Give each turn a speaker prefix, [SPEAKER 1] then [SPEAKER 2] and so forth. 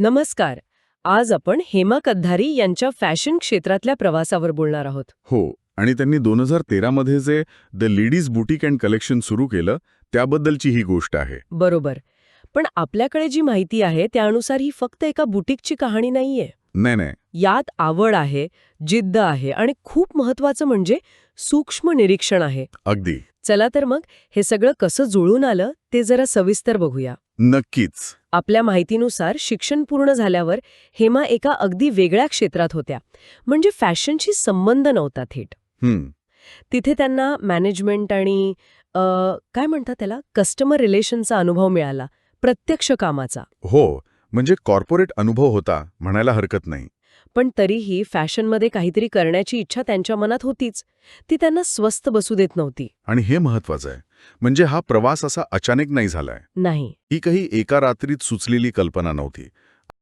[SPEAKER 1] नमस्कार. आज आपण हेमा कद्धारी यांच्या फॅशन क्षेत्रातल्या प्रवासावर बोलणार आहोत.
[SPEAKER 2] हो आणि त्यांनी दोन हजार तेरामध्ये जे the ladies boutique and collection सुरू केलं त्याबद्दलची ही गोष्ट आहे.
[SPEAKER 1] बरोबर. पण आपल्याकडे जी माहिती आहे त्यानुसार ही फक्त एका बुटीकची कहाणी नाहीये.
[SPEAKER 2] नाही नाही.
[SPEAKER 1] यात आवड आहे जिद्द आहे आणि खूप महत्वाचं म्हणजे सूक्ष्म निरीक्षण आहे.
[SPEAKER 2] अगदी.
[SPEAKER 1] चला तर मग हे सगळं कसं जुळून आलं ते जरा सविस्तर बघूया.
[SPEAKER 2] नक्कीच.
[SPEAKER 1] आपल्या माहितीनुसार शिक्षण पूर्ण झाल्यावर हेमा एका अगदी वेगळ्या क्षेत्रात होत्या. म्हणजे फॅशनशी संबंध नव्हता थेट.
[SPEAKER 2] हम्म.
[SPEAKER 1] तिथे त्यांना मॅनेजमेंट आणि काय म्हणतात त्याला? कस्टमर रिलेशनचा अनुभव मिळाला प्रत्यक्ष कामाचा.
[SPEAKER 2] हो म्हणजे कॉर्पोरेट अनुभव होता म्हणायला हरकत नाही.
[SPEAKER 1] पण तरीही फॅशनमध्ये काहीतरी करण्याची इच्छा त्यांच्या मनात होतीच. ती त्यांना स्वस्त बसू देत नव्हती.
[SPEAKER 2] आणि हे महत्वाचं आहे. म्हणजे हा प्रवास असा अचानक नाही झालाय.
[SPEAKER 1] नाही.
[SPEAKER 2] ही काही एका रात्रीत सुचलेली कल्पना नव्हती.